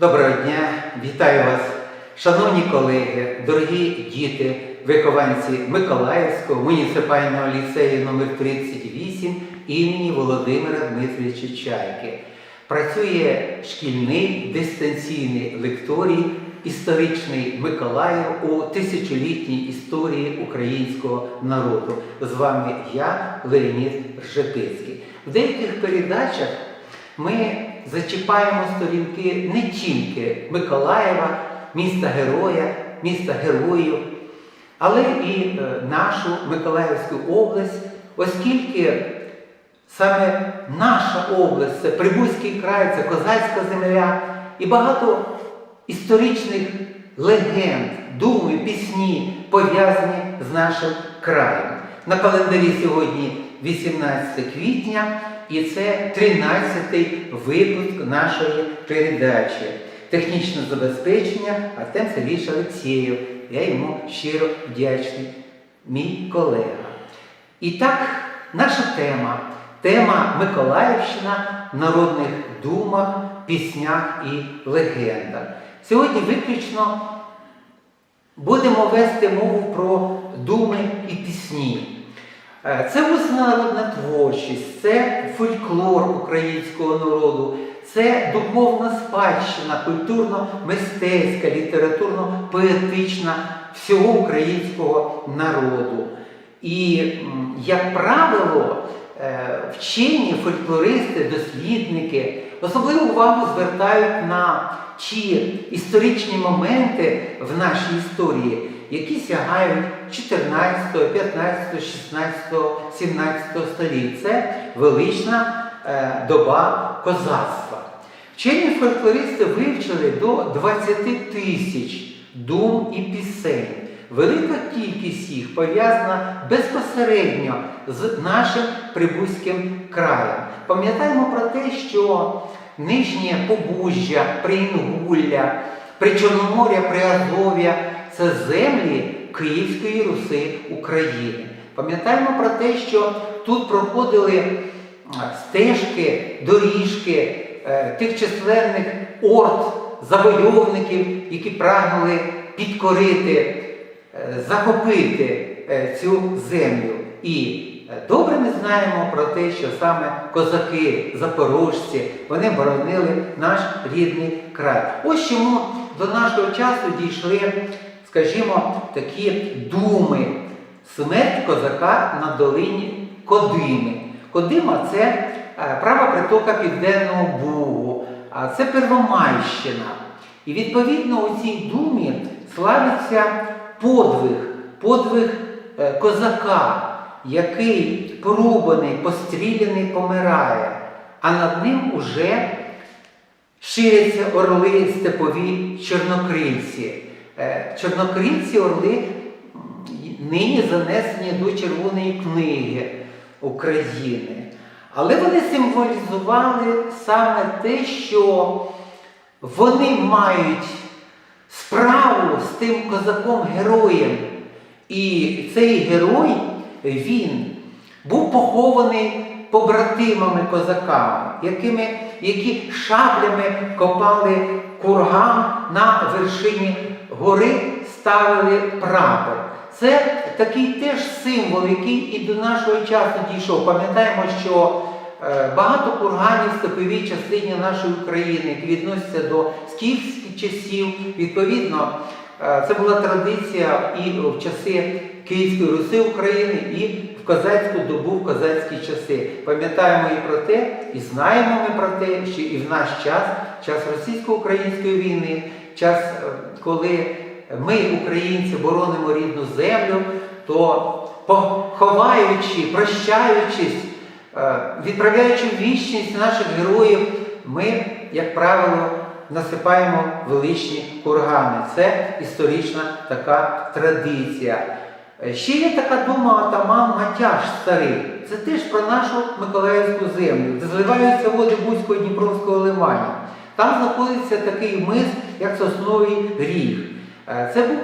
Доброго дня, вітаю вас, шановні колеги, дорогі діти, вихованці Миколаївського муніципального ліцею номер 38 імені Володимира Дмитровича Чайки. Працює шкільний дистанційний лекторій історичний Миколаїв у тисячолітній історії українського народу. З вами я, Леонід Ржепицький. В деяких передачах ми зачіпаємо сторінки не тільки Миколаєва, міста Героя, міста Героїв, але і е, нашу Миколаївську область, оскільки саме наша область це Прибузький край, це козацька земля і багато історичних легенд, думи, пісні пов'язані з нашим краєм. На календарі сьогодні 18 квітня, і це 13-й випуск нашої передачі. Технічне забезпечення Артем Сергійович Олексєєв. Я йому щиро вдячний, мій колега. І так, наша тема тема Миколаївщина в народних думах, піснях і легендах. Сьогодні виключно будемо вести мову про думи і пісні. Е, Це народна творчість, це фольклор українського народу, це духовна спадщина, культурно-мистецька, літературно-поетична всього українського народу. І, як правило, е, вчені фольклористи, дослідники особливу увагу звертають на ті історичні моменти в нашій історії, які сягають 14, 15, 16, 17 століть. Це велична е, доба козацтва. Вчені фольклористи вивчили до 20 тисяч дум і пісень. Велика кількість їх пов'язана безпосередньо з нашим Прибузьким краєм. Пам'ятаємо про те, що нижнє Побужжя, Приінгулля, Причорномор'я, Приазов'я це землі Київської Руси України. Пам'ятаємо про те, що тут проходили стежки, доріжки е, тих численних орд завойовників, які прагнули підкорити, е, захопити е, цю землю. І е, добре ми знаємо про те, що саме козаки, запорожці, вони боронили наш рідний край. Ось чому до нашого часу дійшли, скажімо, такі думи. Смерть козака на долині Кодими. Кодима це е, права притока Південного Бугу, це Первомайщина. І відповідно у цій думі славиться подвиг, подвиг е, козака, який порубаний, постріляний, помирає, а над ним уже ширяться орли степові чорнокрильці. Е, Чорнокрильці орли нині занесені до Червоної книги України. Але вони символізували саме те, що вони мають справу з тим козаком-героєм. І цей герой, він був похований побратимами козаками, якими, які шаблями копали курган на вершині гори, ставили прапор. Це такий теж символ, який і до нашого часу дійшов. Пам'ятаємо, що е, багато курганів в степовій частині нашої України, які відносяться до скіфських часів, відповідно, е, це була традиція і в часи Київської Руси України, і козацьку добу, в козацькі часи. Пам'ятаємо і про те, і знаємо ми про те, що і в наш час, час російсько-української війни, час, е, коли ми, українці, боронимо рідну землю, то поховаючи, прощаючись, е, відправляючи вічність наших героїв, ми, як правило, насипаємо величні кургани. Це історична така традиція. Е, Ще є така дума атаман Матяш старий. Це теж про нашу Миколаївську землю, де зливаються води Бузького Дніпровського лимані. Там знаходиться такий мис, як Сосновий Ріг. Е, Це був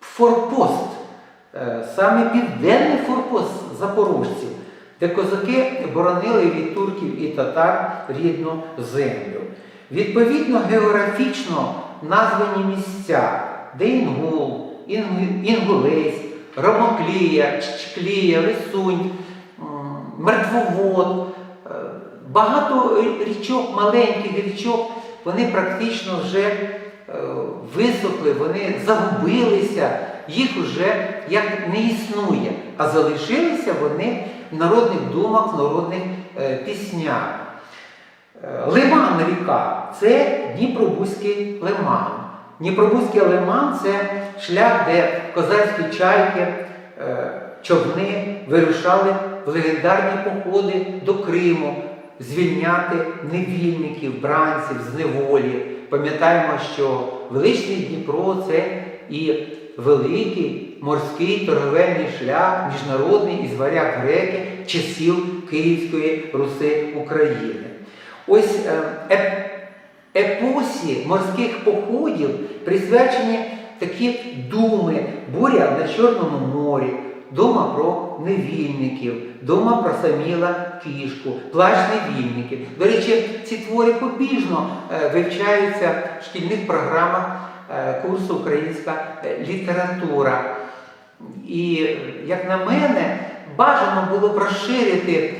форпост, е, саме південний форпост запорожців, де козаки боронили від турків і татар рідну землю. Відповідно, географічно названі місця, де Інгулець, Ромоклія, Ччклія, Лисунь, м, Мертвовод, е, багато річок, маленьких річок, вони практично вже е, висохли, вони загубилися, їх вже як не існує, а залишилися вони в народних думах, в народних е, піснях. Лиман ріка це Дніпробузький лиман. Дніпробузький лиман це шлях, де козацькі чайки, е, човни вирушали в легендарні походи до Криму, звільняти невільників, бранців з неволі. Пам'ятаємо, що величний Дніпро це і великий морський торговельний шлях, міжнародний із варяг греки часів Київської Руси України. Ось е, епосі морських походів присвячені такі думи, буря на Чорному морі, дума про невільників, дума про Саміла Кішку, плач невільників. До речі, ці твори побіжно е, вивчаються в шкільних програмах е, курсу Українська е, література. І, як на мене, бажано було б розширити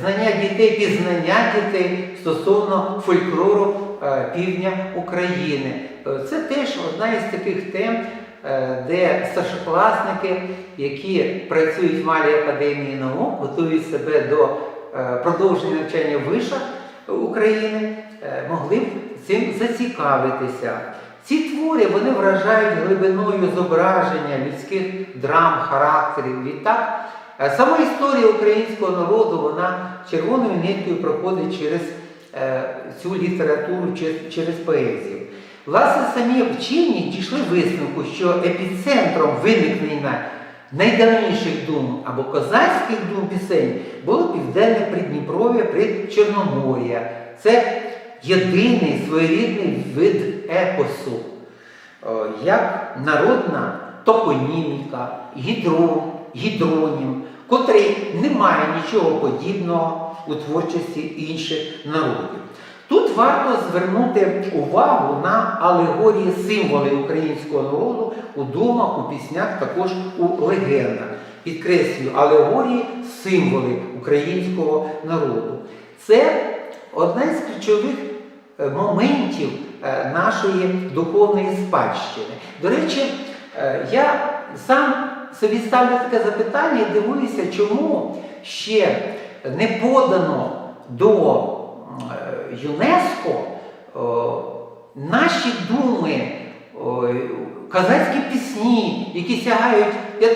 знання дітей, пізнання дітей стосовно фольклору е, півдня України. Е, Це теж одна із таких тем, е, де старшокласники, які працюють в Малій академії наук, готують себе до е, продовження навчання в вишах України, е, могли б цим зацікавитися. Ці твори вони вражають глибиною зображення людських драм, характерів. Відтак, е, сама історія українського народу вона червоною ниткою проходить через е, цю літературу, че- через поезію. Власне, самі вчені дійшли висновку, що епіцентром виникнення найдавніших дум або козацьких дум пісень було південне Придніпров'я при Чорномор'я. Це єдиний своєрідний вид епосу, е, як народна топоніміка, гідро, гідронім, котрий не має нічого подібного у творчості інших народів. Тут варто звернути увагу на алегорії символи українського народу у думах, у піснях, також у легендах. Підкреслюю, алегорії символи українського народу. Це одна із ключових е, моментів е, нашої духовної спадщини. До речі, е, я сам собі ставлю таке запитання і дивуюся, чому ще не подано до е, ЮНЕСКО наші думи, казацькі пісні, які сягають 15-16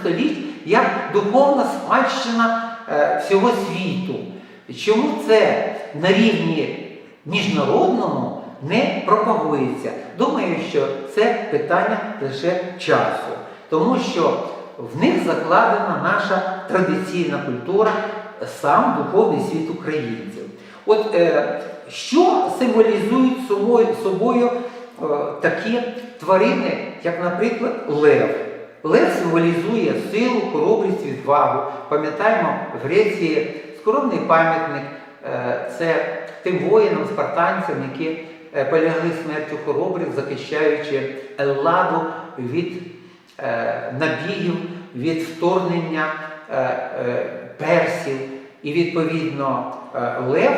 століть, як духовна спадщина е, всього світу. Чому це на рівні міжнародному не пропагується? Думаю, що це питання лише часу, тому що в них закладена наша традиційна культура, сам духовний світ українців. От е, що символізують собою, собою е, такі тварини, як, наприклад, лев? Лев символізує силу, хоробрість, відвагу. Пам'ятаємо, в Греції скромний пам'ятник е, це тим воїнам, спартанцям, які е, полягли смертю хоробрих, захищаючи Елладу від набігів, від вторгнення е, е, персів. І відповідно е, Лев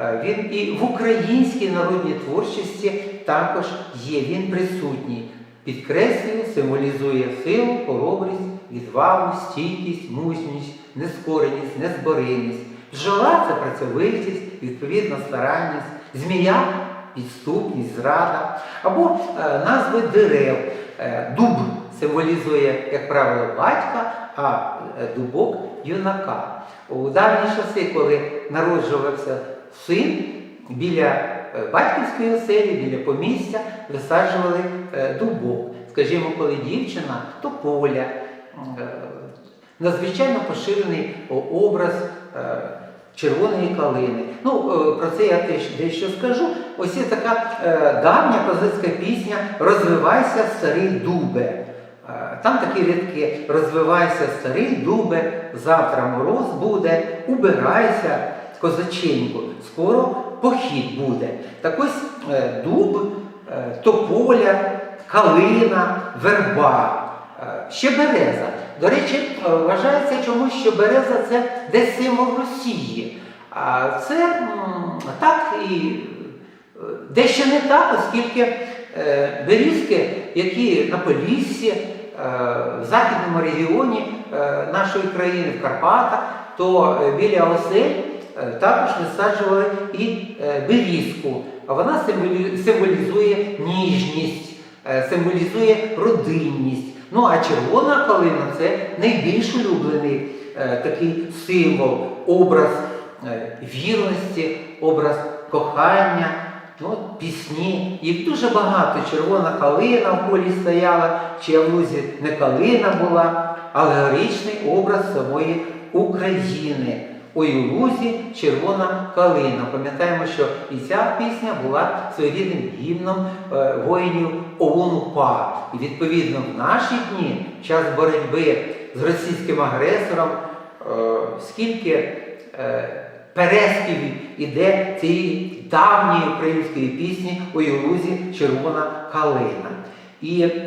е, він і в українській народній творчості також є. Він присутній. Підкреслює, символізує силу, хоробрість, відвагу, стійкість, мужність, нескореність, незборинність. Бджола це працьовитість, відповідна старанність, змія підступність, зрада. Або е, назви дерев. Е, дуб символізує, як правило, батька, а е, дубок юнака. У давні часи, коли народжувався син, біля е, батьківської оселі, біля помістя висаджували е, дубок. Скажімо, коли дівчина, то поля. Надзвичайно поширений образ червоної калини. Ну, про це я теж дещо скажу. Ось є така давня козацька пісня Розвивайся, старий дубе. Там такі рядки розвивайся, старий дубе, завтра мороз буде, убирайся, козаченьку, скоро похід буде. Так ось е, дуб, е, тополя, калина, верба, е, ще береза. До речі, вважається чомусь, що береза це десь символ Росії. А це так і дещо не так, оскільки берізки, які на Поліссі, в західному регіоні е, нашої країни, в Карпатах, то е, біля осель е, також висаджували і е, берізку. Вона символізує ніжність, е, символізує родинність. Ну а червона калина це найбільш улюблений е, такий символ, образ е, вірності, образ кохання. Ну, от пісні, їх дуже багато. Червона калина в полі стояла, чи в лузі не калина була, алегоричний образ самої України. Ой, у лузі червона калина. Пам'ятаємо, що і ця пісня була своєрідним гімном е, воїнів ОУН-УПА. І відповідно в наші дні, в час боротьби з російським агресором, е, скільки е, переспівів іде цієї давньої української пісні у лузі червона калина. І е,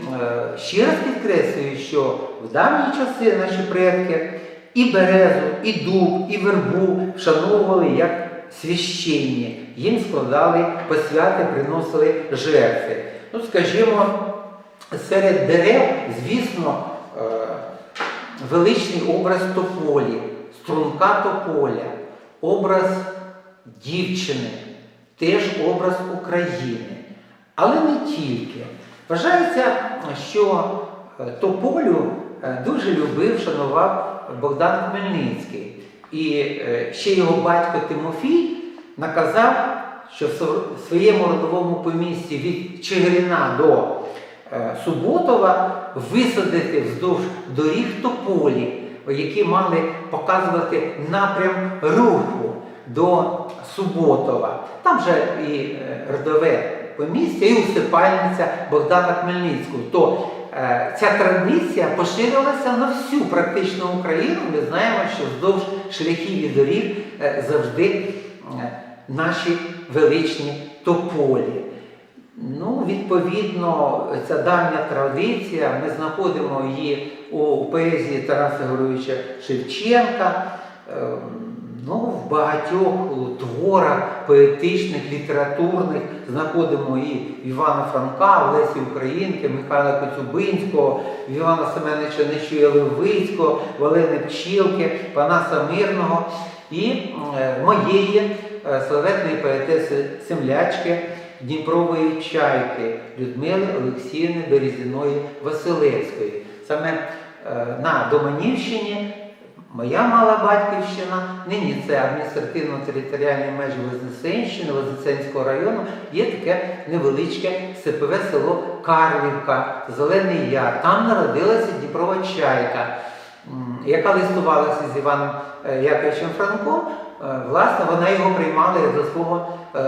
ще раз підкреслюю, що в давні часи наші предки і березу, і дуб, і вербу вшановували як священні. Їм складали посвяти, приносили жертви. Ну, скажімо, серед дерев, звісно, е, величний образ тополі, струнка тополя, образ дівчини, теж образ України. Але не тільки. Вважається, що е, тополю е, дуже любив, шанував Богдан Хмельницький. І е, ще його батько Тимофій наказав, що в своєму родовому помісті від Чигирина до Суботова висадити вздовж доріг тополі, які мали показувати напрям руху до Суботова. Там же і е, родове помістя, і усипальниця Богдана Хмельницького. То е, ця традиція поширилася на всю практично Україну. Ми знаємо, що вздовж шляхів і доріг е, завжди е, наші величні тополі. Ну, відповідно, ця давня традиція, ми знаходимо її у поезії Тараса Григоровича Шевченка, ем, ну, в багатьох творах поетичних, літературних знаходимо і Івана Франка, в Лесі Українки, Михайла Коцюбинського, Івана Семеновича Нечуя Левицького, Валени Пчілки, Панаса Мирного і е, моєї е, славетної поетеси Семлячки Дніпрової чайки Людмили Олексіївни Березіної Василевської. Саме е, на Доманівщині моя мала батьківщина, нині це адміністративно-територіальні межі Вознесенщини, Вознесенського району, є таке невеличке сипове село Карлівка, Зелений Яр. Там народилася Дніпрова чайка, яка листувалася з Іваном е, Яковичем Франком. Е, Власне, вона його приймала як за свого е,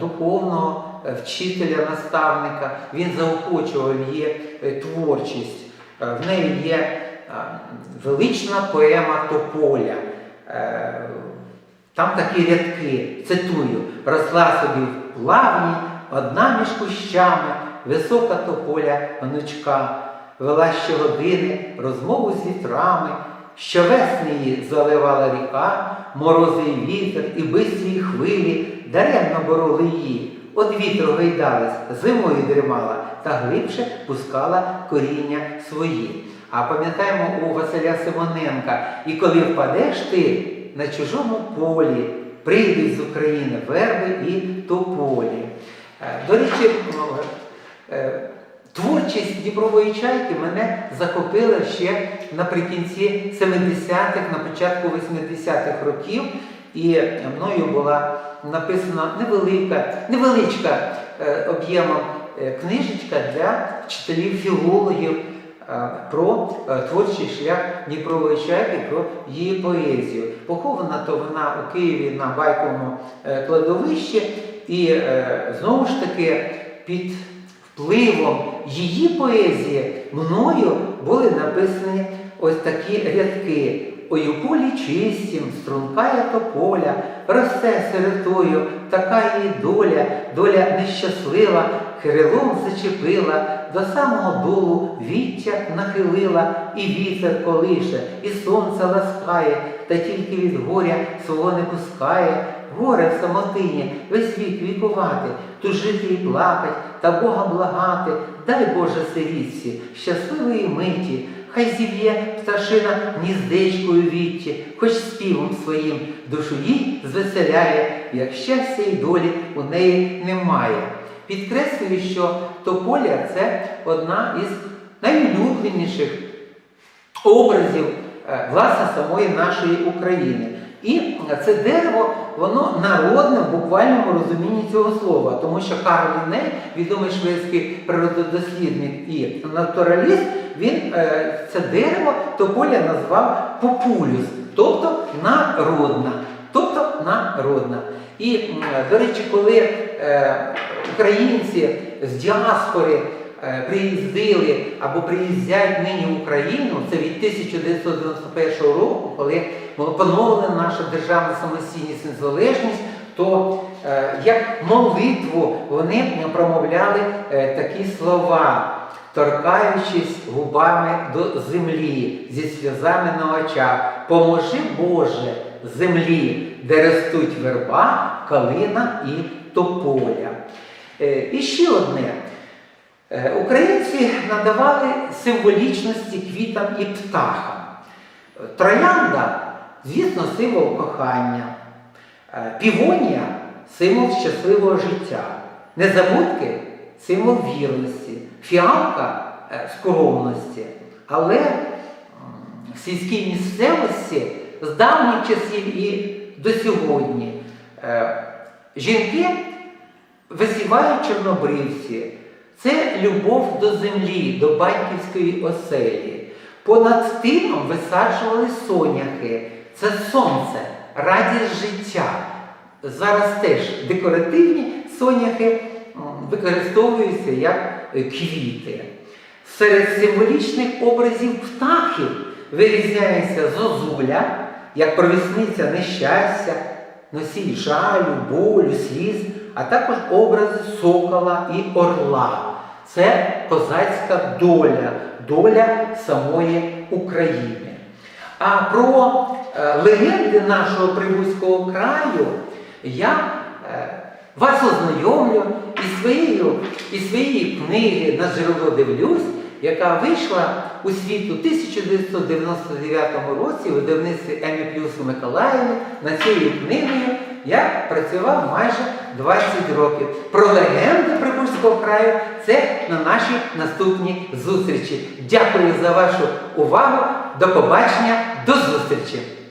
духовного е, вчителя, наставника. Він заохочував її творчість. В неї є велична поема Тополя. Е, Там такі рядки, цитую, росла собі в плавні, одна між кущами, висока тополя онучка, вела щогодини розмову з вітрами, щовесни її заливала ріка, морози і вітер, і бистрі хвилі даремно бороли її. От вітру гайдалась, зимою дрімала та глибше пускала коріння свої. А пам'ятаємо у Василя Симоненка, і коли впадеш ти на чужому полі, прийдуть з України верби і тополі. Е, До речі, е, творчість Дніпрової чайки мене захопила ще наприкінці 70-х, на початку 80-х років. І мною була написана невелика, невеличка е, об'ємом книжечка для вчителів філологів е, про е, творчий шлях Дніпрової чайки, про її поезію. Похована то вона у Києві на байковому е, кладовищі, і е, знову ж таки під впливом її поезії мною були написані ось такі рядки. Ой у полі чистім, стрункає тополя, росте сиротою, така її доля, доля нещаслива, крилом зачепила, до самого долу віття нахилила, і вітер колише, і сонце ласкає, та тільки від горя свого не пускає. Горе в самотині, весь вік вікувати, тужити і плакать, та Бога благати, дай Боже сирітці, щасливої миті, хай зів'є пташина гніздечкою вітті, хоч співом своїм душу їй звеселяє, як щастя й долі у неї немає. Підкреслюю, що тополя це одна із найулюбленіших образів е, власне самої нашої України. І це дерево, воно народне в буквальному розумінні цього слова, тому що Карл Ліней, відомий шведський природодослідник і натураліст, він е, це дерево тополя назвав популюс, тобто народна. Тобто народна. І, до речі, коли е, українці з діаспори приїздили або приїздять нині в Україну, це від 1991 року, коли була поновлена наша державна самостійність і незалежність, то е, як молитву вони промовляли е, такі слова, торкаючись губами до землі зі сльозами на очах. Поможи Боже землі, де ростуть верба, калина і тополя. Е, І ще одне. Е, Українці надавали символічності квітам і птахам. Троянда, звісно, символ кохання, Е, півонія символ щасливого життя, незабудки символ вірності, фіалка е, скромності. Але в сільській місцевості з давніх часів і до сьогодні е, жінки висівають чорнобривці. Це любов до землі, до батьківської оселі. Понад тином висаджували соняхи. Це сонце, радість життя. Зараз теж декоративні соняхи використовуються як квіти. Серед символічних образів птахів вирізняється зозуля, як провісниця нещастя, носій жалю, болю, сліз, а також образи сокола і орла. Це козацька доля, доля самої України. А про е, легенди нашого Прибузького краю я е, вас ознайомлю із своєю, із своєї книги на джерело дивлюсь, яка вийшла у світ у 1999 році у видавництві Емі Плюс у Миколаєві. Над цією книгою я працював майже 20 років. Про легенди Приморського краю це на нашій наступній зустрічі. Дякую за вашу увагу. До побачення, до зустрічі!